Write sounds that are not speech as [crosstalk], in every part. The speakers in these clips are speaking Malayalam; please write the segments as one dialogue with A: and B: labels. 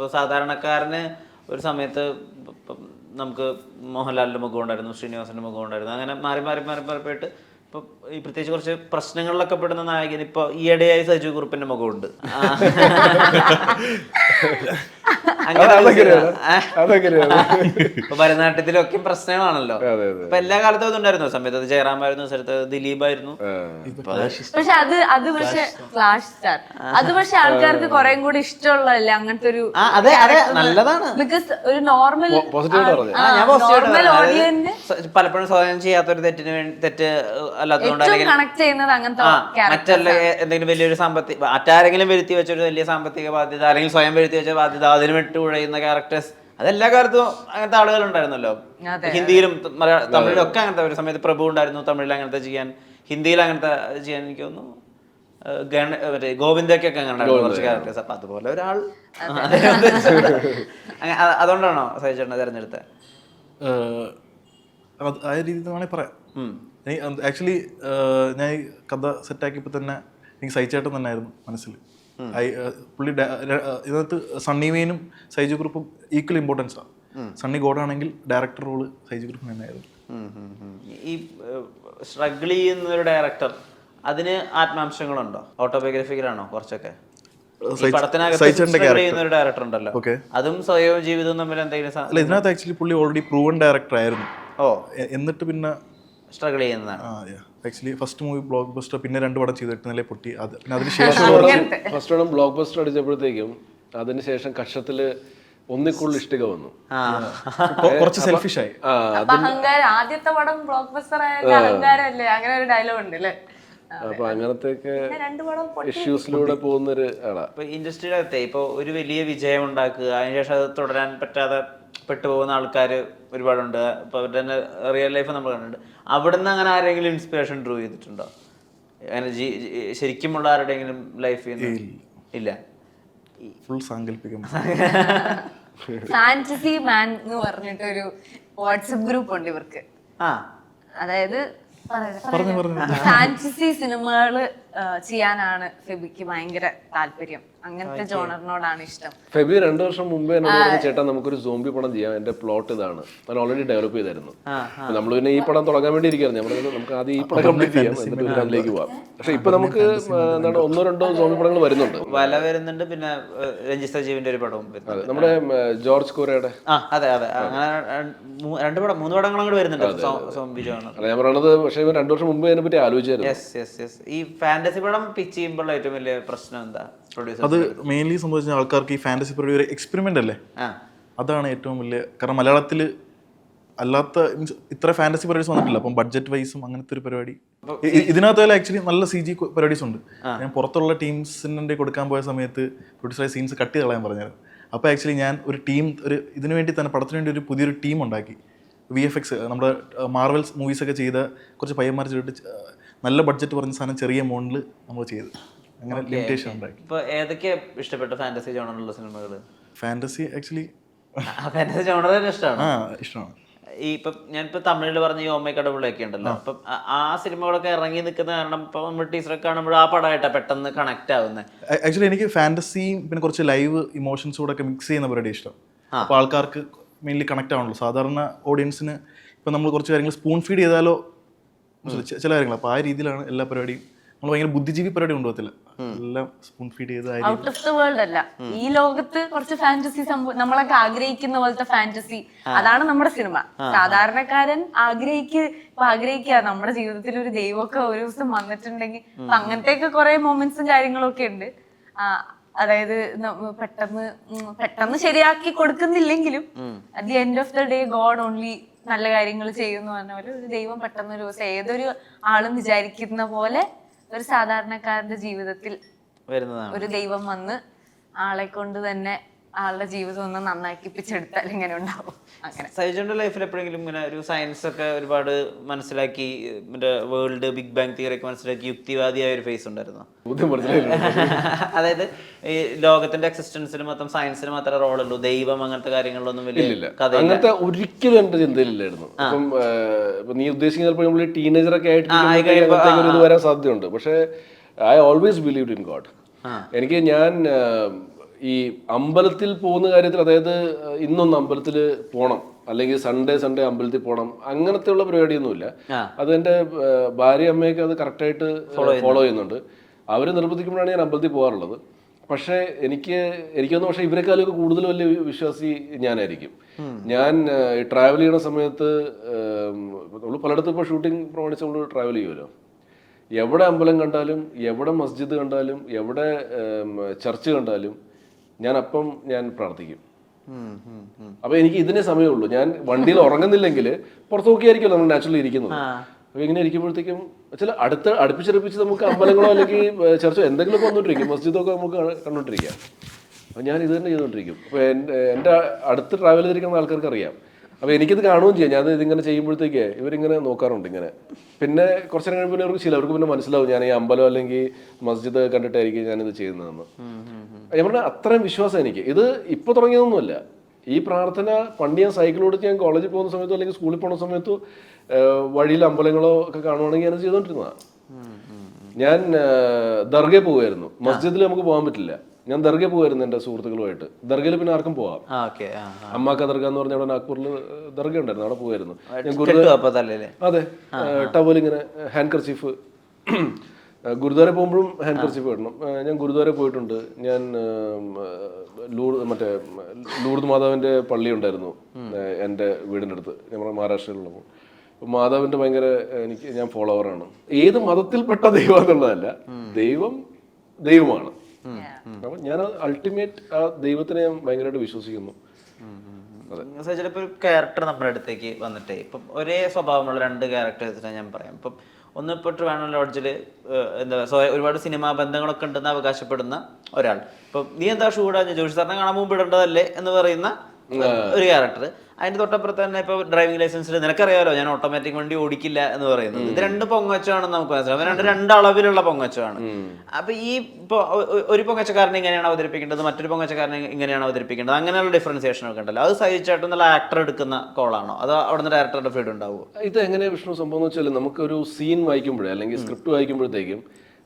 A: ഇപ്പോൾ സാധാരണക്കാരന് ഒരു സമയത്ത് നമുക്ക് മോഹൻലാലിന്റെ മുഖം ഉണ്ടായിരുന്നു ശ്രീനിവാസന്റെ മുഖം ഉണ്ടായിരുന്നു. അങ്ങനെ മാറി മാറി മാറി മാറി പോയിട്ട് ഇപ്പോൾ ഈ പ്രത്യേകിച്ച് കുറച്ച് പ്രശ്നങ്ങളിലൊക്കെ പെടുന്ന നായകൻ ഇപ്പോൾ ഈയിടെയായി സജു കുറുപ്പിന്റെ മുഖമുണ്ട്. [laughs] ഭരതനാട്യത്തിലൊക്കെ പ്രശ്നങ്ങളാണല്ലോ.
B: അതെ, അതെ.
A: ഇപ്പൊ എല്ലാ കാലത്തും അതുണ്ടായിരുന്നു. സമയത്ത് അത് ജയറാമായിരുന്നു സ്ഥലത്ത് ദിലീപായിരുന്നു.
C: പക്ഷെ അത് അത് പക്ഷെ ഫ്ലാഷ് സ്റ്റാർ അത് പക്ഷെ ആൾക്കാർക്ക് കുറെ കൂടി ഇഷ്ടമുള്ളതല്ലേ അങ്ങനത്തെ ഒരു
A: അതെ അതെ നല്ലതാണ്.
C: ബിക്കോസ് ഒരു നോർമൽ ഓഡിയൻസ്
A: പലപ്പോഴും സ്വാധീനം ചെയ്യാത്തൊരു തെറ്റിന് വേണ്ടി തെറ്റ് അല്ലാത്തതുകൊണ്ട് അല്ലെങ്കിൽ
C: കണക്ട് ചെയ്യുന്നത് അങ്ങനത്തെ
A: മറ്റല്ല എന്തെങ്കിലും വലിയൊരു സാമ്പത്തിക മറ്റാരെങ്കിലും വരുത്തി വെച്ചൊരു വലിയ സാമ്പത്തിക ബാധ്യത അല്ലെങ്കിൽ സ്വയം വരുത്തി വെച്ച ബാധ്യത അതിന് വിട്ട് ഉഴയുന്ന ക്യാരക്ടേഴ്സ് അതെല്ലാ കാലത്തും അങ്ങനത്തെ ആളുകൾ ഉണ്ടായിരുന്നല്ലോ. ഹിന്ദിയിലും തമിഴിലും ഒക്കെ അങ്ങനത്തെ ഒരു സമയത്ത് പ്രഭു ഉണ്ടായിരുന്നു തമിഴിൽ അങ്ങനത്തെ ചെയ്യാൻ ഹിന്ദിയിൽ അങ്ങനത്തെ ചെയ്യാൻ എനിക്ക് തോന്നുന്നു ഏഹ് ഗണ മറ്റേ ഗോവിന്ദക്കൊക്കെ അങ്ങനെ കുറച്ച് ക്യാരക്ടേഴ്സ് അപ്പൊ അതുപോലെ ഒരാൾ [laughs] അതുകൊണ്ടാണോ സഹിച്ചേട്ടനെ തിരഞ്ഞെടുത്തത്
D: ആ രീതിയിൽ വേണമെങ്കിൽ പറയാം. ആക്ച്വലി ഞാൻ കഥ സെറ്റാക്കിയപ്പോൾ തന്നെ എനിക്ക് സഹിച്ചേട്ടൻ തന്നെ ആയിരുന്നു മനസ്സിൽ. പുള്ളി ഇതിനകത്ത് സണ്ണി വെയിനും സൈജു ഗ്രൂപ്പും ഈക്വൽ ഇമ്പോർട്ടൻസ് ആണ് സണ്ണി ഗോഡാണെങ്കിൽ ഡയറക്ടർ റോൾ സൈജു ഗ്രൂപ്പിന് തന്നെയായിരുന്നു.
A: ഈ സ്ട്രഗിൾ ചെയ്യുന്ന ഒരു ഡയറക്ടർ അതിന് ആത്മാംശങ്ങളുണ്ടോ? ഓട്ടോബയോഗ്രഫിക്കലാണോ കുറച്ചൊക്കെ? ഡയറക്ടർ ഉണ്ടല്ലോ. അതും സ്വയവും ജീവിതവും തമ്മിൽ എന്തെങ്കിലും
D: ഇതിനകത്ത് ആക്ച്വലി പുള്ളി ഓൾറെഡി പ്രൂവൺ ഡയറക്ടർ ആയിരുന്നു.
A: ഓ.
D: എന്നിട്ട് പിന്നെ
A: സ്ട്രഗിൾ ചെയ്യുന്നതാണ്.
D: Actually first movie blockbuster പിന്നെ രണ്ട് പടം ചെയ്തിട്ട് നില പൊട്ടി. അത് പിന്നെ അതിന് ശേഷം
B: ഫസ്റ്റ് പടം ബ്ലോക്ക് ബസ്റ്റർ അടിച്ചപ്പോഴത്തേക്കും അതിനുശേഷം കക്ഷത്തിൽ ഒന്നിക്കുള്ള ഇഷ്ടിക വന്നു.
A: ആ.
D: കുറച്ച് സെൽഫിഷ് ആയി.
C: ആദ്യത്തെ പടം ബ്ലോക്ക് ബസ്റ്റർ ആയ അഹങ്കാരല്ലേ അങ്ങനെ ഒരു ഡയലോഗ് ഉണ്ട് അല്ലേ
B: അപ്പൊ
C: അങ്ങനത്തെ രണ്ട് പടം പൊട്ടി.
B: ഇഷ്യൂസിലൂടെ പോകുന്നൊരു ആളാ.
A: ഇപ്പൊ ഇൻഡസ്ട്രിയുടെ ഇപ്പൊ ഒരു വലിയ വിജയം ഉണ്ടാക്കുക അതിനുശേഷം അത് തുടരാൻ പറ്റാതെ പെട്ടുപോകുന്ന ആൾക്കാർ ഒരുപാടുണ്ട്. ഇപ്പൊ അവരുടെ തന്നെ റിയൽ ലൈഫ് നമ്മൾ കണ്ടിട്ടുണ്ട്. അവിടുന്ന് അങ്ങനെ ആരെങ്കിലും ഇൻസ്പിറേഷൻ ഡ്രൂ ചെയ്തിട്ടുണ്ടോ? അങ്ങനെ ജീ- ഉള്ള ശരിക്കുമുള്ള ആരുടെയെങ്കിലും ലൈഫിൽ ഇല്ല.
D: ഫുൾ സാങ്കല്പികം.
C: ഫാന്റസി മാൻ എന്ന് പറഞ്ഞിട്ട് ഒരു വാട്സപ്പ് ഗ്രൂപ്പ് ഉണ്ട് ഇവർക്ക്.
A: ആ.
C: അതായത് ഫാന്റസി സിനിമകൾ ചെയ്യാനാണ് ഫെബിക്ക് ഭയങ്കര താല്പര്യം. അങ്ങനത്തെ ജോണറിനോടാണ് ഇഷ്ടം.
B: ഫെബി രണ്ടു വർഷം മുമ്പേ ചേട്ടാ നമുക്കൊരു സോംബി പടം ചെയ്യാം. എന്റെ പ്ലോട്ട് ഇതാണ്. ഞാൻ ഓൾറെഡി ഡെവലപ്പ് ചെയ്തായിരുന്നു. നമ്മൾ പിന്നെ ഈ പടം തുടങ്ങാൻ വേണ്ടി ഇരിക്കുകയായിരുന്നു നമ്മൾ നമുക്ക് ആദ്യം ഈ പടം കംപ്ലീറ്റ് ചെയ്യാം. എന്നിട്ട് പിന്നെ അതിലേക്ക് പോവാം. പക്ഷെ ഇപ്പൊ നമുക്ക് എന്താണ് ഒന്നോ രണ്ടോ സോംബി പടങ്ങൾ വരുന്നുണ്ട്.
A: വല വരുന്നുണ്ട് പിന്നെ ഏഹ്, ജീവിന്റെ സജീവിന്റെ ഒരു പടവും വരുന്നുണ്ട്.
B: നമ്മുടെ ജോർജ് കോരയുടെ.
A: അതെ അതെ. അങ്ങനെ രണ്ട് പടം മൂന്ന് പടങ്ങൾ അങ്ങോട്ട് വരുന്നുണ്ട്. Zombie genre.
B: ഞാൻ പറയണത് പക്ഷേ ഇവൻ രണ്ടു വർഷം മുമ്പ് അതിനെ പറ്റി ആലോചിച്ചായിരുന്നു.
A: യെസ് യെസ് യെസ് ഈ ഫാന്റസി പടം പിച്ച് ചെയ്യുമ്പോൾ ഏറ്റവും വലിയ പ്രശ്നം എന്താ? പ്രൊഡ്യൂസർ
D: അത് മെയിൻലി സംഭവിച്ച ആൾക്കാർക്ക് ഈ ഫാന്റസി പടം ഒരു എക്സ്പെരിമെന്റ് അല്ലേ? അതാണ് ഏറ്റവും വലിയ കാരണം മലയാളത്തിൽ അല്ലാത്ത മീൻസ് ഇത്ര ഫാന്റസി പരിപാടീസ് വന്നിട്ടില്ല. അപ്പം ബഡ്ജറ്റ് വൈസും അങ്ങനത്തെ ഒരു പരിപാടി. ഇതിനകത്ത് ആക്ച്വലി നല്ല സി ജി പരിപാടീസ് ഉണ്ട്. ഞാൻ പുറത്തുള്ള ടീംസിന്റെ കൊടുക്കാൻ പോയ സമയത്ത് പ്രൊഡ്യൂസറായ സീൻസ് കട്ട് ചെയ്ത് കളയാൻ പറഞ്ഞത്. അപ്പോൾ ആക്ച്വലി ഞാൻ ഒരു ടീം ഒരു ഇതിനു വേണ്ടി തന്നെ പടത്തിന് വേണ്ടി ഒരു പുതിയൊരു ടീം ഉണ്ടാക്കി. വി എഫ് എക്സ് നമ്മുടെ മാർവൽസ് മൂവീസൊക്കെ ചെയ്ത കുറച്ച് പയ്യന്മാർ ചെയ്തിട്ട് നല്ല ബഡ്ജറ്റ് പറഞ്ഞ സാധനം ചെറിയ എമൗണ്ടിൽ നമ്മൾ ചെയ്ത്. അങ്ങനെ ലിമിറ്റേഷൻ ഉണ്ടായി.
A: ഇപ്പൊ ഏതൊക്കെ ഇഷ്ടപ്പെട്ട ഫാന്റസി ജോണറിലുള്ള സിനിമകൾ
D: ഫാന്റസി ആക്ച്വലി
A: ഫാന്റസി ജോണർ തന്നെ ഇഷ്ടമാണ്?
D: ആ ഇഷ്ടമാണ്.
A: ഈ ഇപ്പം ഞാനിപ്പോ തമിഴിൽ പറഞ്ഞ ഈ ഓമ്മ കടവുളൊക്കെ ഉണ്ടല്ലോ അപ്പം ആ- സിനിമകളൊക്കെ ഇറങ്ങി നിൽക്കുന്ന കാരണം ഇപ്പൊ നമ്മൾ ടീച്ചറൊക്കെ കാണുമ്പോൾ ആ പെട്ടെന്ന് കണക്ട് ആവുന്നത്
D: ആക്ച്വലി എനിക്ക് ഫാന്റസിയും പിന്നെ കുറച്ച് ലൈവ് ഇമോഷൻസും കൂടെ ഒക്കെ മിക്സ് ചെയ്യുന്ന പരിപാടി ഇഷ്ടം. അപ്പോൾ ആൾക്കാർക്ക് മെയിൻലി കണക്ട് ആവണല്ലോ സാധാരണ ഓഡിയൻസിന് ഇപ്പം നമ്മൾ കുറച്ച് കാര്യങ്ങൾ സ്പൂൺ ഫീഡ് ചെയ്താലോ ചില കാര്യങ്ങൾ. അപ്പോൾ ആ രീതിയിലാണ് എല്ലാ പരിപാടിയും. നമ്മൾ ഭയങ്കര ബുദ്ധിജീവി പരിപാടി കൊണ്ടുപോകത്തില്ല. എല്ലാം സ്പൂൺ ഫീഡ് ചെയ്ത്
C: ഔട്ട് ഓഫ് ദ വേൾഡ് അല്ല. ഈ ലോകത്ത് കുറച്ച് ഫാന്റസി നമ്മളൊക്കെ ആഗ്രഹിക്കുന്ന പോലത്തെ ഫാന്റസി അതാണ് നമ്മുടെ സിനിമ. സാധാരണക്കാരൻ ആഗ്രഹിക്ക് ഇപ്പൊ ആഗ്രഹിക്കുക. നമ്മുടെ ജീവിതത്തിൽ ഒരു ദൈവമൊക്കെ ഒരു ദിവസം വന്നിട്ടുണ്ടെങ്കിൽ അപ്പൊ അങ്ങനത്തെയൊക്കെ കുറെ മൊമെന്റ്സും കാര്യങ്ങളും ഒക്കെ ഉണ്ട്. അതായത് പെട്ടെന്ന് പെട്ടെന്ന് ശരിയാക്കി കൊടുക്കുന്നില്ലെങ്കിലും at the end of the day God only നല്ല കാര്യങ്ങൾ ചെയ്യുന്നു പറഞ്ഞ പോലെ ഒരു ദൈവം പെട്ടെന്ന് ഒരു ദിവസം ഏതൊരു ആളും വിചാരിക്കുന്ന പോലെ ഒരു സാധാരണക്കാരന്റെ ജീവിതത്തിൽ
A: വരുന്നതാണ്.
C: ഒരു ദൈവം വന്ന് ആളെ കൊണ്ട് തന്നെ ആളുടെ ജീവിതം ഒന്ന് നന്നാക്കിപ്പിച്ചെടുത്താൽ ഇങ്ങനെ ഉണ്ടാവും. അങ്ങനെ.
A: സൈജോന്റെ ലൈഫിൽ എപ്പോഴെങ്കിലും ഇങ്ങനെ ഒരു സയൻസ് ഒക്കെ ഒരുപാട് മനസ്സിലാക്കി മറ്റേ വേൾഡ് ബിഗ് ബാങ് തിയറി ഒക്കെ മനസ്സിലാക്കി യുക്തിവാദിയായ ഒരു ഫേസ് ഉണ്ടായിരുന്നു? [laughs] അതായത് ഈ ലോകത്തിന്റെ എക്സിസ്റ്റൻസിന് മൊത്തം സയൻസിന് മാത്രമേ റോളുള്ളൂ ദൈവം അങ്ങനത്തെ കാര്യങ്ങളിലൊന്നും വലിയ കഥ
B: അങ്ങനത്തെ ഒരിക്കലും എന്റെ ചിന്തയിലില്ലായിരുന്നു. അപ്പം നീ ഉദ്ദേശിക്കുന്ന ചിലപ്പോൾ നമ്മൾ ടീനേജർ ഒക്കെ ആയിട്ട് വരാൻ സാധ്യതയുണ്ട്. പക്ഷേ I always believe in God എനിക്ക് ഞാൻ ഈ അമ്പലത്തിൽ പോകുന്ന കാര്യത്തിൽ അതായത് ഇന്നൊന്ന് അമ്പലത്തിൽ പോണം. അല്ലെങ്കിൽ സൺഡേ സൺഡേ അമ്പലത്തിൽ പോകണം അങ്ങനത്തെ ഉള്ള പരിപാടിയൊന്നുമില്ല
A: അത്
B: അതെന്റെ ഭാര്യ അമ്മയൊക്കെ അത് കറക്റ്റായിട്ട് ഫോളോ ചെയ്യുന്നുണ്ട്. അവർ നിർബന്ധിക്കുമ്പോഴാണ് ഞാൻ അമ്പലത്തിൽ പോകാറുള്ളത്. പക്ഷേ എനിക്ക് എനിക്കൊന്നും പക്ഷേ ഇവരെക്കാളൊക്കെ കൂടുതൽ വലിയ വിശ്വാസി ഞാനായിരിക്കും. ഞാൻ ട്രാവൽ ചെയ്യുന്ന സമയത്ത് നമ്മൾ പലയിടത്തും ഇപ്പോൾ ഷൂട്ടിംഗ് പ്രമാണിച്ച് നമ്മൾ ട്രാവൽ ചെയ്യുമല്ലോ. എവിടെ അമ്പലം കണ്ടാലും എവിടെ മസ്ജിദ് കണ്ടാലും എവിടെ ചർച്ച് കണ്ടാലും ഞാൻ അപ്പം ഞാൻ പ്രാർത്ഥിക്കും. അപ്പൊ എനിക്ക് ഇതിനെ സമയമുള്ളൂ. ഞാൻ വണ്ടിയിൽ ഉറങ്ങുന്നില്ലെങ്കിൽ പുറത്ത് നോക്കിയായിരിക്കും നമ്മൾ നാച്ചുറലി ഇരിക്കുന്നത്. അപ്പൊ ഇങ്ങനെ ഇരിക്കുമ്പോഴത്തേക്കും ചില അടുത്ത അടുപ്പിച്ചടുപ്പിച്ച് നമുക്ക് അമ്പലങ്ങളോ അല്ലെങ്കിൽ ചർച്ചോ എന്തെങ്കിലും വന്നോണ്ടിരിക്കും. മസ്ജിദൊക്കെ നമുക്ക് കാണ- കണ്ടോണ്ടിരിക്കാം. അപ്പൊ ഞാൻ ഇത് തന്നെ ചെയ്തോണ്ടിരിക്കും. അപ്പൊ എന്റെ അടുത്ത് ട്രാവൽ ചെയ്തിരിക്കുന്ന ആൾക്കാർക്ക് അറിയാം അപ്പൊ എനിക്കിത് കാണുകയും ചെയ്യാം. ഞാൻ ഇതിങ്ങനെ ചെയ്യുമ്പോഴത്തേക്ക് ഇവരിങ്ങനെ നോക്കാറുണ്ട് ഇങ്ങനെ. പിന്നെ കുറച്ച് നേരം കഴിയുമ്പോൾ ഇവർക്ക് ചിലവർക്ക് പിന്നെ മനസ്സിലാവും ഞാൻ ഈ അമ്പലം അല്ലെങ്കിൽ മസ്ജിദ് കണ്ടിട്ടായിരിക്കും ഞാനിത് ചെയ്യുന്നതെന്ന്. ഞാൻ പറഞ്ഞ അത്രയും വിശ്വാസം എനിക്ക്. ഇത് ഇപ്പൊ തുടങ്ങിയതൊന്നുമല്ല. ഈ പ്രാർത്ഥന പണ്ട് ഞാൻ സൈക്കിൾ ഓടിച്ച് ഞാൻ കോളേജിൽ പോകുന്ന സമയത്തോ അല്ലെങ്കിൽ സ്കൂളിൽ പോകുന്ന സമയത്തോ വഴിയിൽ അമ്പലങ്ങളോ ഒക്കെ കാണുവാണെങ്കിൽ ഞാൻ ചെയ്തോണ്ടിരുന്നതാണ് ഞാൻ ദർഗയിൽ പോകുമായിരുന്നു മസ്ജിദിൽ നമുക്ക് പോകാൻ പറ്റില്ല. ഞാൻ ദർഗയിൽ പോകുമായിരുന്നു എന്റെ സുഹൃത്തുക്കളുമായിട്ട്. ദർഗയിൽ പിന്നെ ആർക്കും പോവാം. അമ്മാക്ക ദർഗ എന്ന് പറഞ്ഞ അവിടെ നാഗ്പൂരിൽ ദർഗ ഉണ്ടായിരുന്നു അവിടെ പോകുമായിരുന്നു ഞാൻ
A: അപ്പൊ
B: അതെ ടവൽ ഇങ്ങനെ ഹാൻഡ് കർച്ചീഫ് ഗുരുദ്വാര പോകുമ്പോഴും ഹാൻഡ് കർച്ചീഫ് ഇടണം ഞാൻ ഗുരുദ്വാര പോയിട്ടുണ്ട്. ഞാൻ ലൂർ ലൂർദ് മറ്റേ ലൂർദ് മാതാവിന്റെ പള്ളി ഉണ്ടായിരുന്നു എന്റെ എന്റെ വീടിന്റെ അടുത്ത്. നമ്മുടെ മഹാരാഷ്ട്രയിലുള്ളപ്പോൾ മാധവന്റെ മാതാവിന്റെ ഭയങ്കര എനിക്ക് ഞാൻ ഫോളോവറാണ് ഏത് മതത്തിൽപ്പെട്ട ദൈവം എന്നുള്ളതല്ല ദൈവം ദൈവമാണ്. അപ്പം ഞാൻ അൾട്ടിമേറ്റ് ആ ദൈവത്തിനെ ഞാൻ ഭയങ്കരമായിട്ട് വിശ്വസിക്കുന്നു.
A: ചിലപ്പോൾ ഒരു ക്യാരക്ടർ നമ്മുടെ അടുത്തേക്ക് വന്നിട്ടേ. ഇപ്പം ഒരേ സ്വഭാവമുള്ള രണ്ട് ക്യാരക്ടേഴ്സിനെ ഞാൻ പറയാം. ഇപ്പം ഒന്ന് ഇപ്പോൾ ട്രിവാൻഡ്രം ലോഡ്ജിൽ എന്താ സോ ഒരുപാട് സിനിമാ ബന്ധങ്ങളൊക്കെ ഉണ്ടെന്ന് അവകാശപ്പെടുന്ന ഒരാൾ. ഇപ്പം നീ എന്താ ഷൂടാ? ജോഷി സാറിനെ കാണാൻ മുമ്പ് ഇടേണ്ടതല്ലേ എന്ന് പറയുന്ന ഒരു ക്യാരക്ടർ അതിന്റെ തൊട്ടപ്പുറത്ത് തന്നെ ഇപ്പൊ ഡ്രൈവിംഗ് ലൈസൻസിൽ നിനക്കറിയാലോ ഞാൻ ഓട്ടോമാറ്റിക് വണ്ടി ഓടിക്കില്ല എന്ന് പറയുന്നത്. ഇത് രണ്ട് പൊങ്ങച്ചമാണെന്ന് നമുക്ക് മനസ്സിലാവും. രണ്ട് രണ്ട് അളവിലുള്ള പൊങ്ങച്ചമാണ്. അപ്പൊ ഈ ഒരു പൊങ്ങച്ചക്കാരനെ ഇങ്ങനെയാണ് അവതരിപ്പിക്കേണ്ടത് മറ്റൊരു പൊങ്ങച്ചക്കാരനെ ഇങ്ങനെയാണ് അവതരിപ്പിക്കേണ്ടത്. അങ്ങനെയുള്ള ഡിഫറൻസിയേഷൻ ഒക്കെ ഉണ്ടല്ലോ. അത് സഹിച്ചായിട്ട് നല്ല ആക്ടർ എടുക്കുന്ന കോളാണോ അത് അവിടെ അവിടുന്ന് ഡയറക്ടറുടെ ഫീഡ് ഉണ്ടാവും
B: ഇത് എങ്ങനെ വിഷ്ണു സംഭവം എന്ന് വെച്ചാൽ നമുക്കൊരു സീൻ വായിക്കുമ്പോഴേ അല്ലെങ്കിൽ സ്ക്രിപ്റ്റ് വായിക്കുമ്പോഴത്തേക്കും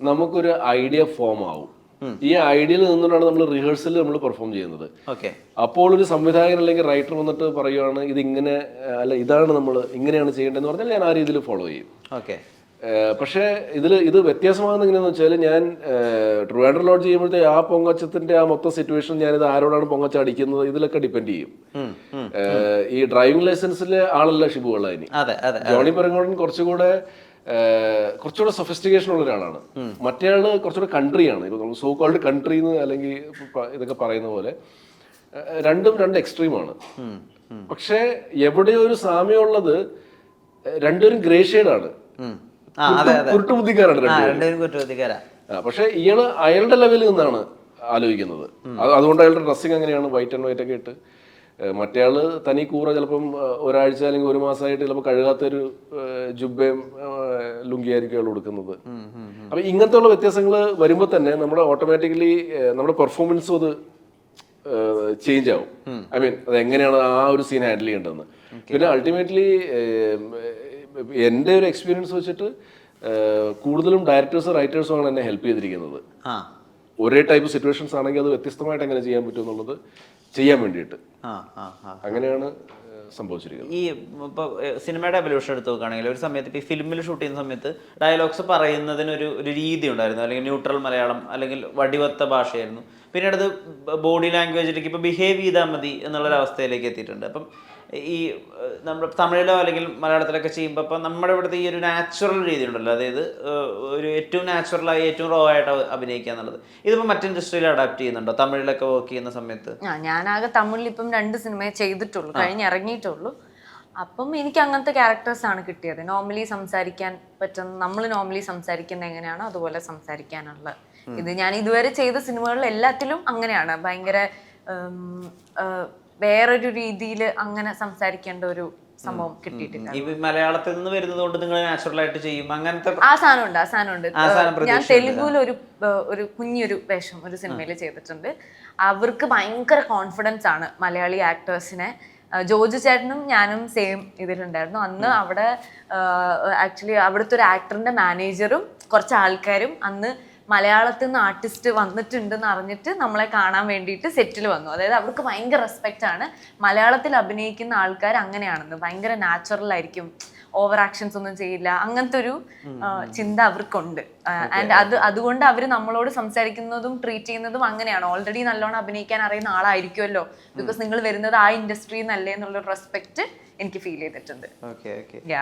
B: നമുക്കൊരു ഐഡിയ ഫോം ആവും. ഈ ഐഡിയയിൽ നിന്നുകൊണ്ടാണ് നമ്മൾ റിഹേഴ്സൽ നമ്മൾ പെർഫോം ചെയ്യുന്നത്.
A: ഓക്കെ.
B: അപ്പോൾ ഒരു സംവിധായകൻ അല്ലെങ്കിൽ റൈറ്റർ വന്നിട്ട് പറയുവാണ് ഇത് ഇങ്ങനെ അല്ല ഇതാണ് നമ്മൾ ഇങ്ങനെയാണ് ചെയ്യേണ്ടതെന്ന് പറഞ്ഞാൽ ഞാൻ ആ രീതിയിൽ ഫോളോ ചെയ്യും.
A: ഓക്കെ.
B: പക്ഷേ ഇതിൽ ഇത് വ്യത്യാസമാകുന്ന എങ്ങനെയാണെന്ന് വെച്ചാൽ ഞാൻ ട്രിവാൻഡ്രം ലോഡ് ചെയ്യുമ്പോഴത്തെ ആ പൊങ്ങച്ചത്തിന്റെ ആ മൊത്തം സിറ്റുവേഷൻ ഞാനിത് ആരോടാണ് പൊങ്ങച്ച അടിക്കുന്നത് ഇതിലൊക്കെ ഡിപ്പെൻഡ് ചെയ്യും. ഈ ഡ്രൈവിംഗ് ലൈസൻസിലെ ആളല്ല ഷിബു വെള്ളാനി. ജോണി പെരങ്ങോടൻ കുറച്ചുകൂടെ കുറച്ചുകൂടെ സൊഫിസ്റ്റിക്കേഷൻ ഉള്ള ഒരാളാണ്. മറ്റേയാൾ കുറച്ചുകൂടെ കൺട്രിയാണ് ഇപ്പൊ നമ്മൾ സോ കോൾഡ് കൺട്രി എന്ന് അല്ലെങ്കിൽ ഇതൊക്കെ പറയുന്ന പോലെ രണ്ടും രണ്ട് എക്സ്ട്രീമാണ് പക്ഷേ എവിടെയോ ഒരു സാമ്യമുള്ളത് രണ്ടുപേരും ഗ്രേ ഷെയ്ഡാണ് കുരുട്ടുബുദ്ധിക്കാരാണ് പക്ഷേ ഇയാൾ അയാളുടെ ലെവലിൽ നിന്നാണ് ആലോചിക്കുന്നത്. അതുകൊണ്ട് അയാളുടെ ഡ്രസ്സിങ് അങ്ങനെയാണ് വൈറ്റ് ആൻഡ് വൈറ്റ് ഒക്കെ ഇട്ട്. ഏഹ് മറ്റേയാൾ തനി കൂറ ചിലപ്പം ഒരാഴ്ച അല്ലെങ്കിൽ ഒരു മാസമായിട്ട് ചിലപ്പോൾ കഴുകാത്തൊരു ഒരു ജുബയും ലുങ്കിയായിരിക്കും അയാൾ കൊടുക്കുന്നത് അപ്പൊ ഇങ്ങനത്തെ ഉള്ള വ്യത്യാസങ്ങൾ വരുമ്പോൾ തന്നെ നമ്മുടെ ഓട്ടോമാറ്റിക്കലി നമ്മുടെ പെർഫോമൻസും അത് ചേഞ്ച് ആവും. ഐ മീൻ അത് എങ്ങനെയാണ് ആ ഒരു സീൻ ഹാൻഡിൽ ചെയ്യേണ്ടതെന്ന്. പിന്നെ അൾട്ടിമേറ്റ്ലി എന്റെ ഒരു എക്സ്പീരിയൻസ് വെച്ചിട്ട് കൂടുതലും ഡയറക്ടേഴ്സും റൈറ്റേഴ്സും ആണ് എന്നെ ഹെൽപ്പ് ചെയ്തിരിക്കുന്നത്. ഒരേ ടൈപ്പ് സിറ്റുവേഷൻസ് ആണെങ്കിൽ അത് വ്യത്യസ്തമായിട്ട് എങ്ങനെ ചെയ്യാൻ പറ്റും എന്നുള്ളത് ചെയ്യാൻ വേണ്ടിയിട്ട്. അങ്ങനെയാണ് സംഭവിച്ചിരിക്കുന്നത്.
A: ഈ ഇപ്പോൾ സിനിമയുടെ എവല്യൂഷൻ എടുത്ത് നോക്കുകയാണെങ്കിൽ ഒരു സമയത്ത് ഇപ്പോൾ ഈ ഫിലിമിൽ ഷൂട്ട് ചെയ്യുന്ന സമയത്ത് ഡയലോഗ്സ് പറയുന്നതിന് ഒരു രീതി ഉണ്ടായിരുന്നു. അല്ലെങ്കിൽ ന്യൂട്രൽ മലയാളം അല്ലെങ്കിൽ വടിവത്ത ഭാഷയായിരുന്നു. പിന്നീട് അത് ബോഡി ലാംഗ്വേജിലേക്ക് ഇപ്പോൾ ബിഹേവ് ചെയ്താൽ മതി എന്നുള്ളൊരു അവസ്ഥയിലേക്ക് എത്തിയിട്ടുണ്ട്. അപ്പം ഈ നമ്മൾ നമ്മുടെ തമിഴിലോ അല്ലെങ്കിൽ മലയാളത്തിലൊക്കെ ചെയ്യുമ്പോൾ അപ്പം നമ്മുടെ ഇവിടുത്തെ ഈ ഒരു നാച്ചുറൽ രീതി ഉണ്ടല്ലോ അതായത് ഒരു ഏറ്റവും നാച്ചുറലായി ഏറ്റവും റോ ആയിട്ട് അഭി- അഭിനയിക്കുക എന്നുള്ളത്. ഇതിപ്പോൾ മറ്റ് ഇൻഡസ്ട്രിയിൽ അഡാപ്റ്റ് ചെയ്യുന്നുണ്ടോ? തമിഴിലൊക്കെ വർക്ക് ചെയ്യുന്ന സമയത്ത്.
C: ആ ഞാനാകെ തമിഴിൽ ഇപ്പം രണ്ട് സിനിമയെ ചെയ്തിട്ടുള്ളൂ. കഴിഞ്ഞ് ഇറങ്ങിയിട്ടുള്ളൂ. അപ്പം എനിക്ക് അങ്ങനത്തെ ക്യാരക്ടേഴ്സ് ആണ് കിട്ടിയത്. നോർമലി സംസാരിക്കാൻ പറ്റുന്ന നമ്മൾ നോർമലി സംസാരിക്കുന്ന എങ്ങനെയാണോ അതുപോലെ സംസാരിക്കാനുള്ള. ഇത് ഞാൻ ഇതുവരെ ചെയ്ത സിനിമകളിൽ എല്ലാത്തിലും അങ്ങനെയാണ്. ഭയങ്കര വേറൊരു രീതിയിൽ അങ്ങനെ സംസാരിക്കേണ്ട ഒരു സംഭവം കിട്ടിയിട്ടില്ല.
A: ഈ മലയാളത്തിൽ നിന്ന് വരുന്നത് കൊണ്ട് നിങ്ങൾ നാച്ചുറൽ ആയിട്ട് ചെയ്യും. അങ്ങനത്തെ
C: ആ സാധനം ഉണ്ട് സാധനമുണ്ട്.
A: ആ സാധനം
C: ഉണ്ട് ഞാൻ തെലുഗുവിൽ ഒരു ഒരു കുഞ്ഞൊരു വേഷം ഒരു സിനിമയിൽ ചെയ്തിട്ടുണ്ട്. അവർക്ക് ഭയങ്കര കോൺഫിഡൻസ് ആണ് മലയാളി ആക്ടേഴ്സിനെ ജോജു ചേട്ടനും ഞാനും സെയിം ഇതിലുണ്ടായിരുന്നു. അന്ന് അവിടെ ആക്ച്വലി അവിടുത്തെ ഒരു ആക്ടറിന്റെ മാനേജറും കുറച്ച് ആൾക്കാരും അന്ന് മലയാളത്തിൽ നിന്ന് ആർട്ടിസ്റ്റ് വന്നിട്ടുണ്ടെന്ന് അറിഞ്ഞിട്ട് നമ്മളെ കാണാൻ വേണ്ടിയിട്ട് സെറ്റിൽ വന്നു. അതായത് അവർക്ക് ഭയങ്കര റെസ്പെക്റ്റ് ആണ്. മലയാളത്തിൽ അഭിനയിക്കുന്ന ആൾക്കാർ അങ്ങനെയാണെന്ന്. ഭയങ്കര നാച്ചുറൽ ആയിരിക്കും. ഓവർ ആക്ഷൻസ് ഒന്നും ചെയ്യില്ല. അങ്ങനത്തെ ഒരു ചിന്ത അവർക്കുണ്ട്. ആൻഡ് അത് അതുകൊണ്ട് അവർ നമ്മളോട് സംസാരിക്കുന്നതും ട്രീറ്റ് ചെയ്യുന്നതും അങ്ങനെയാണ്. ഓൾറെഡി നല്ലോണം അഭിനയിക്കാൻ അറിയുന്ന ആളായിരിക്കുമല്ലോ. ബിക്കോസ് നിങ്ങൾ വരുന്നത് ആ ഇൻഡസ്ട്രിന്നല്ലേ നിന്നല്ലേ എന്നുള്ള റെസ്പെക്ട് എനിക്ക് ഫീൽ ചെയ്തിട്ടുണ്ട്.
A: Okay okay
C: yeah